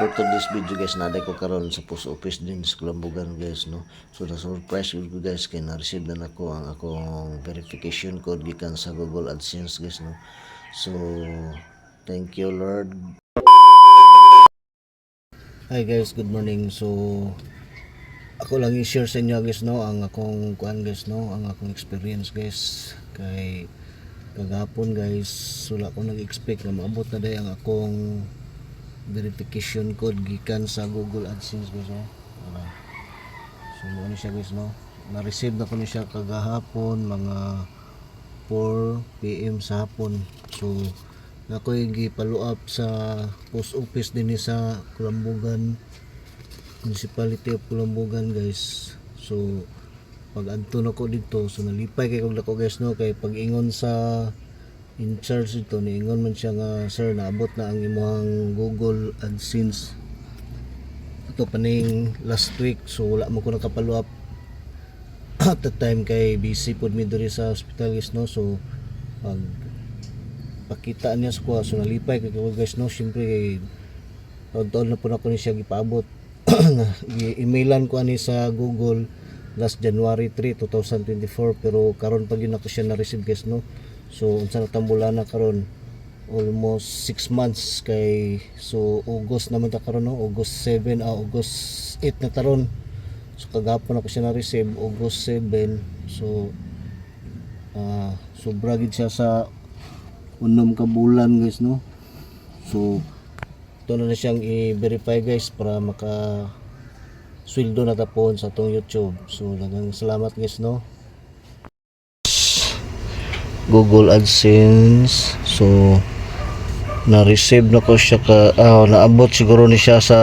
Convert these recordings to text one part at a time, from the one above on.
for today's video guys naday ko karon sa post office din sa Kulambugan guys no? So na surprise ko guys kay na receive na nako ang akong verification code gikan sa Google AdSense guys no? So thank you Lord. Hi guys, good morning. So ako lang i-share sa inyo guys no? Ang akong kuan guys no, ang akong experience guys. Kay kagapon guys wala ko nag-expect na maabot na day ang akong verification code gikan sa Google AdSense guys no. Para so ano siya guys no. Na-receive na ko ni siya kagahapon mga 4 PM sa hapon. So ako yung follow up sa post office din ni sa Kulambugan Municipality of Kulambugan guys so pag adto na ko dito so nalipay kay kog dako guys no kay pag ingon sa in charge ito niingon man siya nga sir naabot na ang imong Google AdSense. Ito paning last week so wala mo ko nakapalo up. At the time kay busy pod mi diri sa hospital guys no? So pag pakita niya sa kuha so nalipay kay guys no? Syempre kay taon na po na ko ni siya gipaabot. I-emailan ko ani sa Google last January 3 2024 pero karon pa gyud ako siya na receive guys no so unsa na tambula na karon? Almost 6 months kay so August naman ta karon no? August 7 ah August 8 na taron. So kagapon ako siya na receive August 7 so ah sobra gid siya sa unam ka bulan guys no? So ito na na siyang i-verify guys para maka sweldo na tapon sa tong YouTube. So dagang salamat guys no Google AdSense. So na-receive na ko siya ka ah, naabot siguro ni siya sa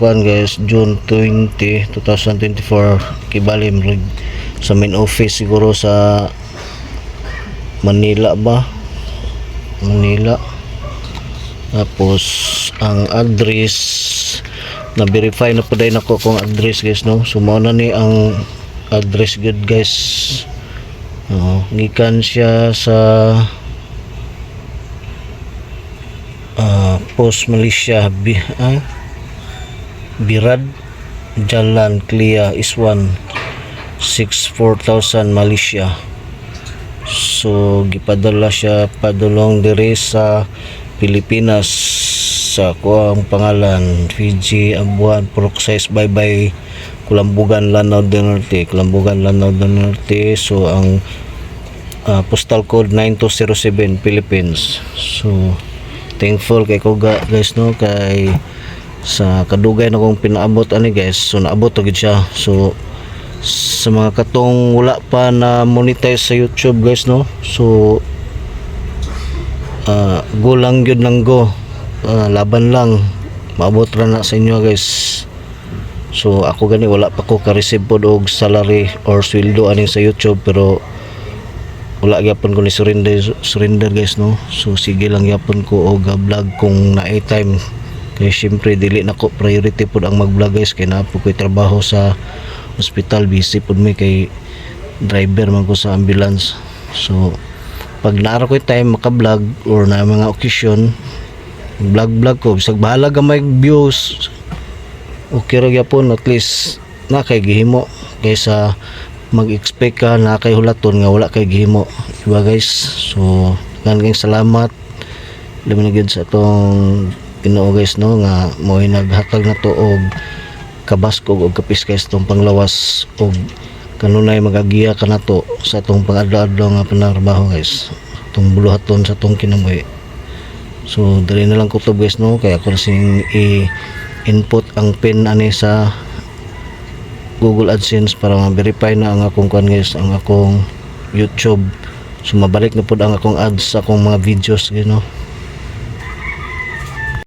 kuan guys June 20 2024 kibalim rig- sa main office siguro sa Manila ba? Manila. Tapos ang address na verify na po dahil nako kung address guys no? So mao na ni ang address good guys oh, gikan siya sa ah, Post Malaysia Bi ah, Birad Jalan Clia Iswan 64000 Malaysia. So gipadala siya padulong diri sa Pilipinas. Sa kuang pangalan Fiji Abuan Proxies Bye Bye Kulambugan Lanao del Norte Kulambugan Lanao del Norte. So ang ah, postal code 9207 Philippines. So thankful kay ko ga- guys no? Kay sa kadugay na kong pinaabot ani guys. So naabot gid siya. So sa mga katong wala pa na monetize sa YouTube guys no? So ah, go lang yun lang go. Ah, laban lang. Maabot ra na sa inyo guys so ako gani wala pa ko ka-receive pod og salary or sweldo aning sa YouTube pero wala gyapon ko ni surrender surrender guys no? So sige lang gyapon ko og vlog kung naay time. Kay syempre dili na ko priority pod ang mag-vlog guys. Kay na po ko'y trabaho sa hospital busy pod mi kay driver man ko sa ambulance. So pag naara ko'y time maka-vlog or na mga occasion vlog vlog ko. Bisag bahala ka may views okay ra gyapon at least na kay gihimo. Kaysa mag-expect ka na kay hulaton nga wala kay gihimo. Diba guys? So kayong salamat. Labi na sa atong Ginoo guys no? Nga mo naghatag na to og kabaskog og kapis guys tong panglawas. Og kanunay magagiya ka na to sa atong pang-adlaw nga panarbaho guys. Tong buluhaton sa atong kinabuhi So dali na lang kutob guys no? Kaya ako sing i-input ang pin ani sa Google AdSense para ma-verify na ang akong kuan guys ang akong YouTube. So mabalik na pud ang akong ads sa akong mga videos you know.